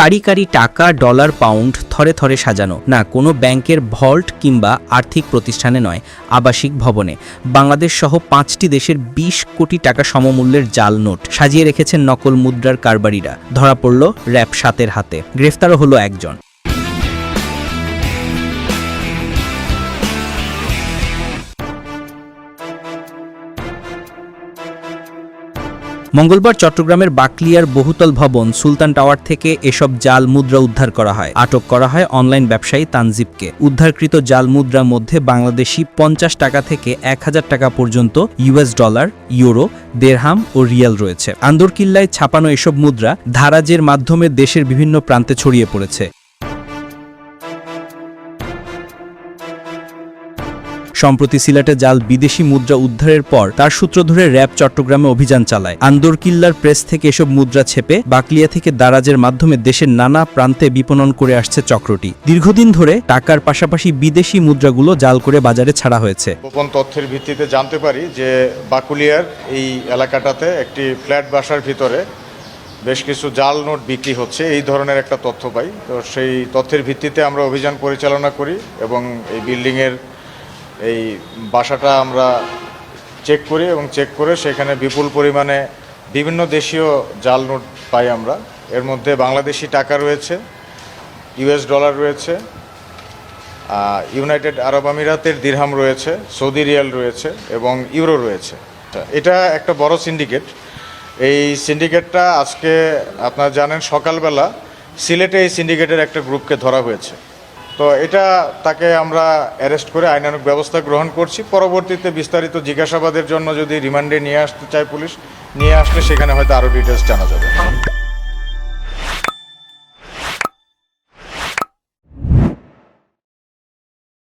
কারি কারি টাকা, dollar, pound থরে থরে সাজানো। না, কোনো ব্যাংকের ভল্ট কিংবা আর্থিক প্রতিষ্ঠানে নয়, আবাসিক ভবনে। বাংলাদেশ সহ পাঁচটি দেশের ২০ কোটি টাকা সমমূল্যের জাল নোট সাজিয়ে রেখেছেন নকল মুদ্রার কারবারিরা। ধরা পড়ল র্যাব সাতের হাতে। গ্রেফতারও হলো একজন। মঙ্গলবার চট্টগ্রামের বাকলিয়ার বহুতল ভবন সুলতান টাওয়ার থেকে এসব জাল মুদ্রা উদ্ধার করা হয়। আটক করা হয় অনলাইন ব্যবসায়ী তানজিবকে। উদ্ধারকৃত জাল মুদ্রার মধ্যে বাংলাদেশি পঞ্চাশ টাকা থেকে এক হাজার টাকা পর্যন্ত ইউএস ডলার, ইউরো, দেড়হাম ও রিয়াল রয়েছে। আন্দরকিল্লায় ছাপানো এসব মুদ্রা ধারাজের মাধ্যমে দেশের বিভিন্ন প্রান্তে ছড়িয়ে পড়েছে। সম্প্রতি সিলেটে জাল বিদেশি মুদ্রা উদ্ধারের পর তার সূত্র ধরে র্যাব চট্টগ্রামে অভিযান চালায়। আন্দরকিল্লার প্রেস থেকে এসব মুদ্রা ছেপে বাকলিয়া থেকে দারাজের মাধ্যমে দেশের নানা প্রান্তে বিপণন করে আসছে চক্রটি। দীর্ঘদিন ধরে টাকার পাশাপাশি বিদেশি মুদ্রাগুলো জাল করে বাজারে ছাড়া হয়েছে। গোপন তথ্যের ভিত্তিতে জানতে পারি যে বাকুলিয়ার এই এলাকাটাতে একটি ফ্ল্যাট বাসার ভিতরে বেশ কিছু জাল নোট বিক্রি হচ্ছে। এই ধরনের একটা তথ্য পাই। তো সেই তথ্যের ভিত্তিতে আমরা অভিযান পরিচালনা করি এবং এই বিল্ডিংয়ের এই বাসাটা আমরা চেক করি এবং চেক করে সেখানে বিপুল পরিমাণে বিভিন্ন দেশীয় জাল নোট পাই আমরা। এর মধ্যে বাংলাদেশি টাকা রয়েছে ইউএস ডলার রয়েছে ইউনাইটেড আরব আমিরাতের দিরহাম রয়েছে সৌদি রিয়াল রয়েছে এবং ইউরো রয়েছে। এটা একটা বড় সিন্ডিকেট এই সিন্ডিকেটটা আজকে আপনারা জানেন সকালবেলা সিলেটে এই সিন্ডিকেটের একটা গ্রুপকে ধরা হয়েছে। তো এটা তাকে আমরা অ্যারেস্ট করে আইনানুক ব্যবস্থা গ্রহণ করছি। পরবর্তীতে বিস্তারিত জিজ্ঞাসাবাদের জন্য যদি রিমান্ডে নিয়ে আসতে চায় পুলিশ, নিয়ে আসলে সেখানে হয়তো আরও ডিটেলস জানা যাবে।